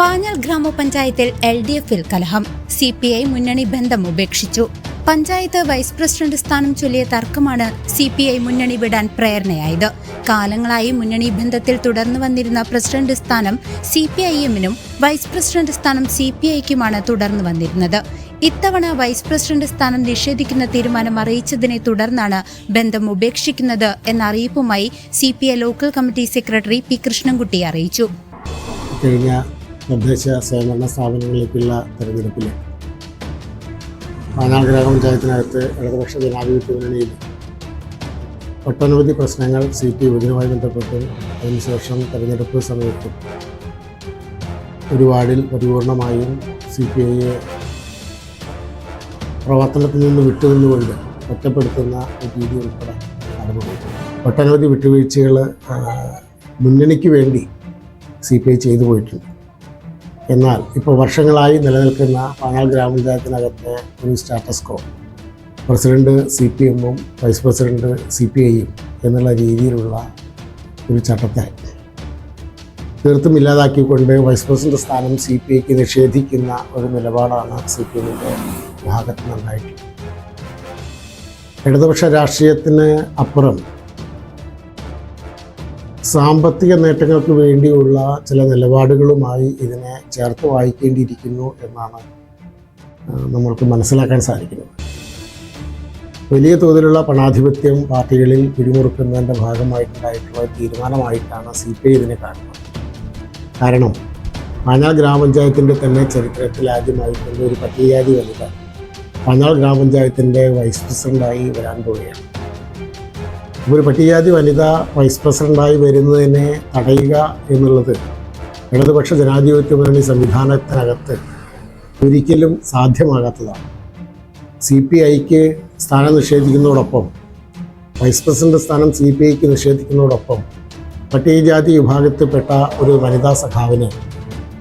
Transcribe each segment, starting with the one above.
Panjal ഗ്രാമപഞ്ചായത്തിൽ L D എഫിൽ കലഹം. സി പി ഐ മുന്നണി ബന്ധം ഉപേക്ഷിച്ചു. പഞ്ചായത്ത് വൈസ് പ്രസിഡന്റ് സ്ഥാനം ചൊല്ലിയ തർക്കമാണ് സി പി ഐ മുന്നണി വിടാൻ പ്രേരണയായത്. കാലങ്ങളായി മുന്നണി ബന്ധത്തിൽ തുടർന്നു വന്നിരുന്ന പ്രസിഡന്റ് സ്ഥാനം സി പി ഐ എമ്മിനും വൈസ് പ്രസിഡന്റ് സ്ഥാനം സി പി ഐക്കുമാണ് തുടർന്നു വന്നിരുന്നത്. ഇത്തവണ വൈസ് പ്രസിഡന്റ് സ്ഥാനം നിഷേധിക്കുന്ന തീരുമാനം അറിയിച്ചതിനെ തുടർന്നാണ് ബന്ധം ഉപേക്ഷിക്കുന്നത് എന്ന അറിയിപ്പുമായി C P I local committee secretary P Krishnankutty അറിയിച്ചു. കഴിഞ്ഞ തദ്ദേശ സ്വയംഭരണ സ്ഥാപനങ്ങളിലേക്കുള്ള തെരഞ്ഞെടുപ്പിൽ പാനാൾ ഗ്രാമപഞ്ചായത്തിനകത്ത് ഇടതുപക്ഷ ജനാധിപത്യ മുന്നണിയിൽ ഒട്ടനവധി പ്രശ്നങ്ങൾ സി പി യുവജനവുമായി ബന്ധപ്പെട്ടും അതിനുശേഷം തെരഞ്ഞെടുപ്പ് സമയത്ത് ഒരു വാർഡിൽ പരിപൂർണമായും സി പി ഐയെ പ്രവർത്തനത്തിൽ നിന്ന് വിട്ടുനിന്നുകൊണ്ട് ഒറ്റപ്പെടുത്തുന്ന രീതി ഉൾപ്പെടെ നടന്നു ഒട്ടനവധി വിട്ടുവീഴ്ചകൾ മുന്നണിക്ക് വേണ്ടി സി പി ഐ ചെയ്തു പോയിട്ടുണ്ട്. എന്നാൽ ഇപ്പോൾ വർഷങ്ങളായി നിലനിൽക്കുന്ന പാനാൾ ഗ്രാമപഞ്ചായത്തിനകത്തെ ഒരു status quo president C P എമ്മും വൈസ് പ്രസിഡന്റ് സി പി ഐയും എന്നുള്ള രീതിയിലുള്ള ഒരു ചട്ടത്തെ തീർത്തും ഇല്ലാതാക്കിക്കൊണ്ട് വൈസ് പ്രസിഡന്റ് സ്ഥാനം സി പി ഐക്ക് നിഷേധിക്കുന്ന ഒരു നിലപാടാണ് സി പി എമ്മിന്റെ ഭാഗത്ത് നിന്നുണ്ടായിട്ടുള്ളത്. ഇടതുപക്ഷ രാഷ്ട്രീയത്തിന് അപ്പുറം സാമ്പത്തിക നേട്ടങ്ങൾക്ക് വേണ്ടിയുള്ള ചില നിലപാടുകളുമായി ഇതിനെ ചേർത്ത് വായിക്കേണ്ടിയിരിക്കുന്നു എന്നാണ് നമ്മൾക്ക് മനസ്സിലാക്കാൻ സാധിക്കുന്നത്. വലിയ തോതിലുള്ള പണാധിപത്യം പാർട്ടികളിൽ പിടിമുറുക്കുന്നതിന്റെ ഭാഗമായിട്ടുണ്ടായിട്ടുള്ള തീരുമാനമായിട്ടാണ് സി പി ഐ ഇതിനെ കാണുന്നത്. കാരണം പാഞ്ഞാൾ ഗ്രാമപഞ്ചായത്തിന്റെ തന്നെ ചരിത്രത്തിൽ ആദ്യമായിട്ടുണ്ട് ഒരു പട്ടികജാതി വനിത പാഞ്ഞാൾ ഗ്രാമപഞ്ചായത്തിന്റെ വൈസ് പ്രസിഡന്റായി വരാൻ പോവുകയാണ്. ഒരു പട്ടികജാതി വനിത വൈസ് പ്രസിഡന്റായി വരുന്നതിനെ തടയുക എന്നുള്ളത് ഇടതുപക്ഷ ജനാധിപത്യ മുന്നണി സംവിധാനത്തിനകത്ത് ഒരിക്കലും സാധ്യമാകാത്തതാണ്. സി പി ഐക്ക് സ്ഥാനം നിഷേധിക്കുന്നതോടൊപ്പം വൈസ് പ്രസിഡന്റ് സ്ഥാനം സി പി ഐക്ക് നിഷേധിക്കുന്നതോടൊപ്പം പട്ടികജാതി വിഭാഗത്തിൽപ്പെട്ട ഒരു വനിതാ സഖാവിന്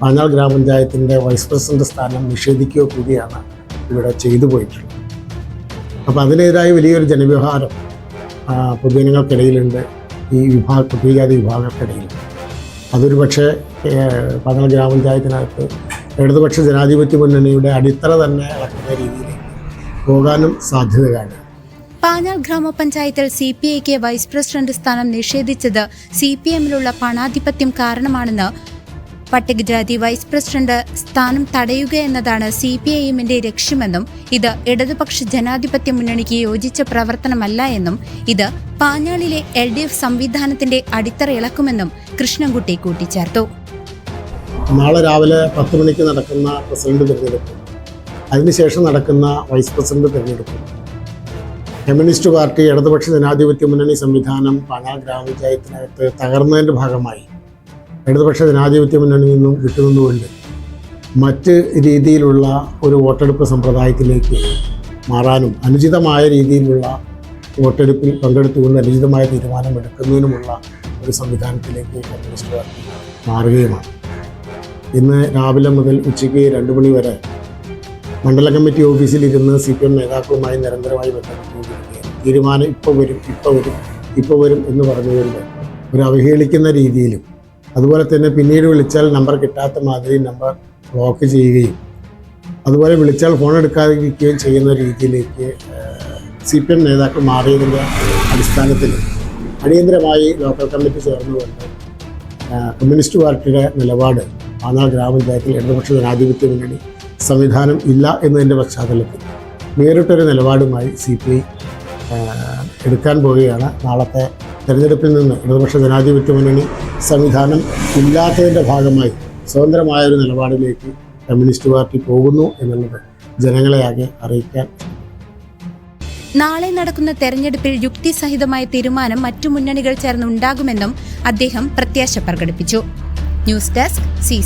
പാഞ്ഞാൾ ഗ്രാമപഞ്ചായത്തിന്റെ വൈസ് പ്രസിഡന്റ് സ്ഥാനം നിഷേധിക്കുക കൂടിയാണ് ഇവിടെ ചെയ്തു പോയിട്ടുള്ളത്. അപ്പോൾ അതിനെതിരായ വലിയൊരു ജനവ്യവഹാരം പൊതുജനങ്ങൾക്കിടയിലുണ്ട് ഈ വിഭാഗ പട്ടികജാതി വിഭാഗങ്ങൾക്കിടയിൽ അതൊരു പക്ഷേ പതന ഗ്രാമപഞ്ചായത്തിനകത്ത് ഇടതുപക്ഷ ജനാധിപത്യ മുന്നണിയുടെ അടിത്തറ തന്നെ ഇളക്കുന്ന രീതിയിൽ പോകാനും സാധ്യത കാണും പാഞ്ഞാൾ ഗ്രാമപഞ്ചായത്തിൽ സി പി ഐക്ക് വൈസ് പ്രസിഡന്റ് സ്ഥാനം നിഷേധിച്ചത് സി പി എമ്മിലുള്ള പണാധിപത്യം കാരണമാണെന്ന് പട്ടികജാതി വൈസ് പ്രസിഡന്റ് സ്ഥാനം തടയുക എന്നതാണ് സി പി ഐ എമ്മിന്റെ ലക്ഷ്യമെന്നും ഇത് ഇടതുപക്ഷ ജനാധിപത്യ മുന്നണിക്ക് യോജിച്ച പ്രവർത്തനമല്ല എന്നും ഇത് പാഞ്ഞാളിലെ എൽ ഡി എഫ് സംവിധാനത്തിന്റെ അടിത്തറ ഇളക്കുമെന്നും കൃഷ്ണൻകുട്ടി കൂട്ടിച്ചേർത്തു. നാളെ രാവിലെ പത്ത് മണിക്ക് നടക്കുന്ന പ്രസിഡന്റ് തിരഞ്ഞെടുപ്പ്. അതിനുശേഷം നടക്കുന്ന വൈസ് പ്രസിഡന്റ് തിരഞ്ഞെടുപ്പ്. കമ്മ്യൂണിസ്റ്റ് പാർട്ടി ഇടതുപക്ഷ ജനാധിപത്യ മുന്നണി സംവിധാനം പാലാ ഗ്രാമപഞ്ചായത്തിനകത്ത് തകർന്നതിന്റെ ഭാഗമായി ഇടതുപക്ഷ ജനാധിപത്യ മുന്നണിയിൽ നിന്നും വിട്ടുനിന്നുകൊണ്ട് മറ്റ് രീതിയിലുള്ള ഒരു വോട്ടെടുപ്പ് സമ്പ്രദായത്തിലേക്ക് മാറാനും അനുചിതമായ രീതിയിലുള്ള വോട്ടെടുപ്പിൽ പങ്കെടുത്തുകൊണ്ട് അനുചിതമായ തീരുമാനമെടുക്കുന്നതിനുമുള്ള ഒരു സംവിധാനത്തിലേക്ക് കമ്മ്യൂണിസ്റ്റ് മാറുകയുമാണ്. ഇന്ന് രാവിലെ മുതൽ ഉച്ചയ്ക്ക് രണ്ട് മണി വരെ മണ്ഡല കമ്മിറ്റി ഓഫീസിലിരുന്ന് സി പി എം നേതാക്കളുമായി നിരന്തരമായി ബന്ധപ്പെട്ടുകൊണ്ടിരിക്കുകയാണ് തീരുമാനം ഇപ്പോൾ വരും ഇപ്പോൾ വരും ഇപ്പോൾ വരും എന്ന് പറഞ്ഞുകൊണ്ട് ഒരു അവഹേളിക്കുന്ന രീതിയിലും അതുപോലെ തന്നെ പിന്നീട് വിളിച്ചാൽ നമ്പർ കിട്ടാത്ത മാതിരി നമ്പർ ബ്ലോക്ക് ചെയ്യുകയും. അതുപോലെ വിളിച്ചാൽ ഫോൺ എടുക്കാതിരിക്കുകയും ചെയ്യുന്ന രീതിയിലേക്ക് സി പി എം നേതാക്കൾ മാറിയതിന്റെ അടിസ്ഥാനത്തിൽ അടിയന്തരമായി ലോക്കൽ കമ്മിറ്റി ചേർന്നുകൊണ്ട് കമ്മ്യൂണിസ്റ്റ് പാർട്ടിയുടെ നിലപാട് പാനാൾ ഗ്രാമപഞ്ചായത്തിൽ ഇടതുപക്ഷ ജനാധിപത്യ മുന്നണി സംവിധാനം ഇല്ല എന്നതിന്റെ പശ്ചാത്തലത്തിൽ നേരിട്ടൊരു നിലപാടുമായി സി പി ഐ എടുക്കാൻ പോവുകയാണ്. നാളത്തെ തെരഞ്ഞെടുപ്പിൽ നിന്ന് ഇടതുപക്ഷ ജനാധിപത്യ മുന്നണി സംവിധാനം ഇല്ലാത്തതിന്റെ ഭാഗമായി സ്വതന്ത്രമായ ഒരു നിലപാടിലേക്ക് കമ്മ്യൂണിസ്റ്റ് പാർട്ടി പോകുന്നു എന്നുള്ളത് ജനങ്ങളെ ആകെ അറിയിക്കാൻ നാളെ നടക്കുന്ന തെരഞ്ഞെടുപ്പിൽ യുക്തിസഹിതമായ തീരുമാനം മറ്റു മുന്നണികൾ ചേർന്നുണ്ടാകുമെന്നും അദ്ദേഹം പ്രത്യാശ പ്രകടിപ്പിച്ചു. News desk C